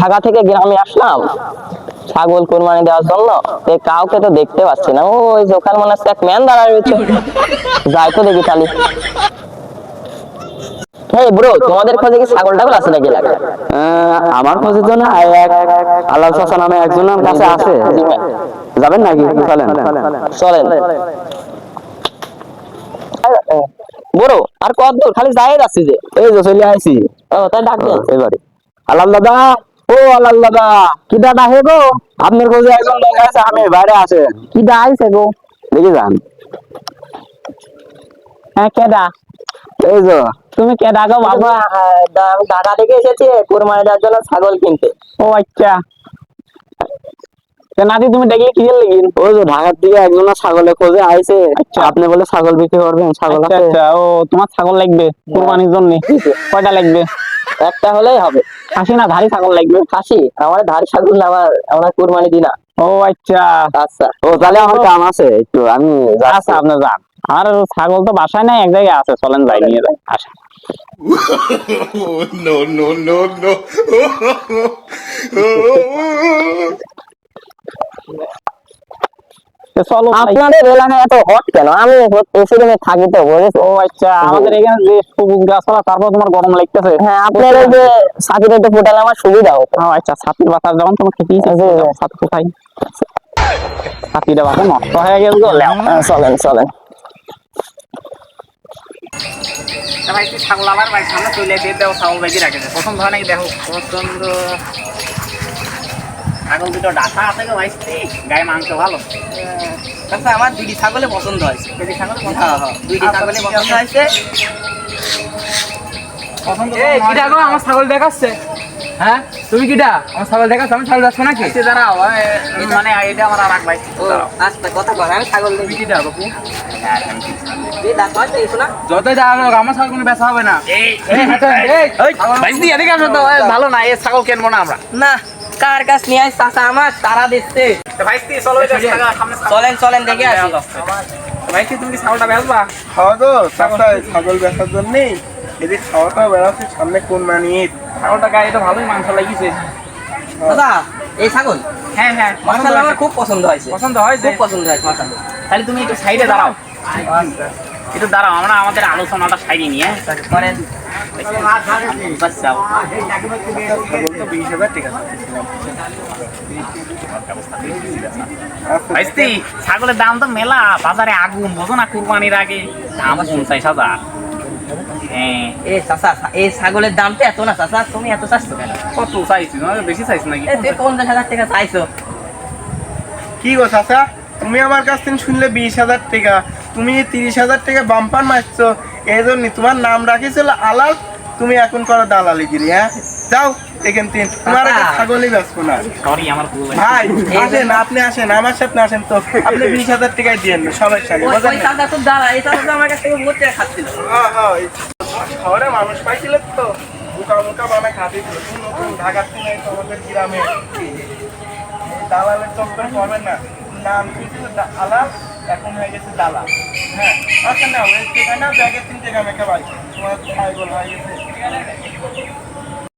ঢাকা থেকে গ্রামে আসলাম ছাগল কোরবানি দেওয়ার জন্য। কাউকে তো দেখতে পাচ্ছি না। ওই যে ওখানে মনে হচ্ছে এক ম্যান দাঁড়ায় রয়েছে। যাই তো দেখি হেই ব্রো তোমাদের খোঁজে কি ছাগল টাগল আছে নাকি? আমার খোঁজে তো না এক আল্লাহ চাচা নামে একজনের কাছে আছে। যাবেন নাকি? চলেন। চলেন। বড় আর কত দূর? খালি যাই যাচ্ছি যে। এই যে চলে আইছি। ও তাই এবারে। আলাল দাদা ও আলাল দাদা কি দাদা হে গো? আপনার খোঁজে একজন লোক আছে আমি বাইরে আছে। কি দা আইছে গো? দেখি যান। হ্যাঁ কেডা এই যে। তুমি কেডা গো বাবা? ঢাকা থেকে এসেছি কোরবানি দেওয়ার জন্য ছাগল কিনতে। ও আচ্ছা। নাতি তুমি ডেকে কি লেগে? যে ঢাকার দিকে একজন ছাগলের খোঁজে আইছে। আপনি বলে ছাগল বিক্রি করবেন ছাগল আচ্ছা আছে। আচ্ছা। ও তোমার ছাগল লাগবে কুরবানির জন্য। কয়টা লাগবে? একটা হলেই হবে খাসি না ধারি ছাগল লাগবে খাসি আমার ধারি ছাগল না আমার আমরা কুরবানি দিই না ও আচ্ছা আচ্ছা ও তাহলে আমার কাম আছে একটু আমি। আচ্ছা আপনি যান আর ছাগল তো বাসায় নাই এক জায়গায় আছে চলেন যাই নিয়ে যাই আসা no no, no, no, no. তো চলো আপনাদের এলাকায় এত হট কেন? আমি এসি রুমে থাকি তো বুঝেছ? ও আচ্ছা আমাদের এখানে যে সবুজ গাছপালা তারপর তোমার গরম লাগতেছে। হ্যাঁ আপনার ওই যে ছাতিটা একটু ফোটালে আমার সুবিধা হতো ও আচ্ছা ছাতির বাতাস যখন তোমার খেতেই ছাতি কোথায়? ছাতিটা বাতা নষ্ট হয়ে গেল তো হ্যাঁ, চলেন চলেন। ভাই তুই ছাগল আমার ভাই সামনে চলে এসে দেখো ছাগল ভাইজি রাখেছে পছন্দ হয় নাকি দেখো পছন্দ ছাগল দুটো ডাকা আছে গো গায়ে মাংস ভালো। আচ্ছা আমার দুটি ছাগলে পছন্দ হয়েছে। ছাগলে হ্যাঁ হ্যাঁ দুটি ছাগলে পছন্দ হয়েছে। পছন্দ এই কিটা গো আমার ছাগল দেখাচ্ছে। হ্যাঁ? তুমি কিটা আমার ছাগল দেখাচ্ছ আমি ছাগল যাচ্ছ নাকি? দাঁড়াও মানে এটা আমার আর এক ভাই। আচ্ছা কথা বল আমি ছাগল দেখি। কিটা বাপু এই দাঁত হয় তো, এই শোনা? যতই যা আমার ছাগল কোনো বেচা হবে না। ভালো না এ ছাগল কিনবো না আমরা। না কার কাছ নিয়ে আস চাচা আমার? তারা দিচ্ছে। চলেন চলেন দেখে আসি। ভাইস্তি তুমি ছাগলটা বেচবা খাওয়া তো চাষা ছাগল বেচার জন্যই এদিকে খাওয়াটা বেড়াচ্ছে সামনে কোন মানিয়ে ছাগলটা গায়ে তো ভালোই মাংস লাগিয়েছে। দাদা এই ছাগল? হ্যাঁ হ্যাঁ মাসাল্লাহ আমার খুব পছন্দ হয়েছে। পছন্দ হয়েছে? খুব পছন্দ হয়েছে মাসাল্লাহ তাহলে তুমি একটু সাইডে দাঁড়াও। একটু দাঁড়াও আমরা আমাদের আলোচনাটা সাইডে নিয়ে করেন ছাগলের দাম তো মেলা বাজারে আগুন বোঝো না কুরবানির আগে। দাম পঞ্চাশ হাজার। এ চাচা দামটা এত না চাচা তুমি এত চাচ্ছ কেন? কত চাইছি? বেশি চাইছি নাকি? পঞ্চাশ হাজার টাকা চাইছো। কি গো চাষা তুমি আমার কাছ থেকে শুনলে বিশ হাজার টাকা। তুমি তিরিশ হাজার টাকা বাম্পার মারছো এই জন্য তোমার নাম রাখিছিল আলাল তুমি এখন করো দালালিগিরি হ্যাঁ? যাও এখান থেকে। তোমার চাচা। ছাগলই বেচবো না। ভাই আসেন আপনি আসেন আমার সাথে আসেন তো। আপনি বিশ হাজার টাকায় দিয়ে সমস্যা নেই ওই বুঝলেন ওই না? চাচা তো দাঁড়া এই চাচা তো আমার কাছ থেকে ভোট টাকা খাচ্ছিল। হ্যাঁ, এই শহরে মানুষ পাইছিল তো। মুখা মুখা বানায় খাতে নতুন ঢাকার থেকে এসে আমাদের গ্রামে। দালালের চক্করে পড়বেন না। নাম কি ছিল? দা- আলাল? এখন হয়ে গেছে দালা হ্যাঁ আচ্ছা না ওয়েস্ট থেকে না ব্যাগের তিন টাকা মেখে ভাই তোমার ছাগল হয়ে গেছে।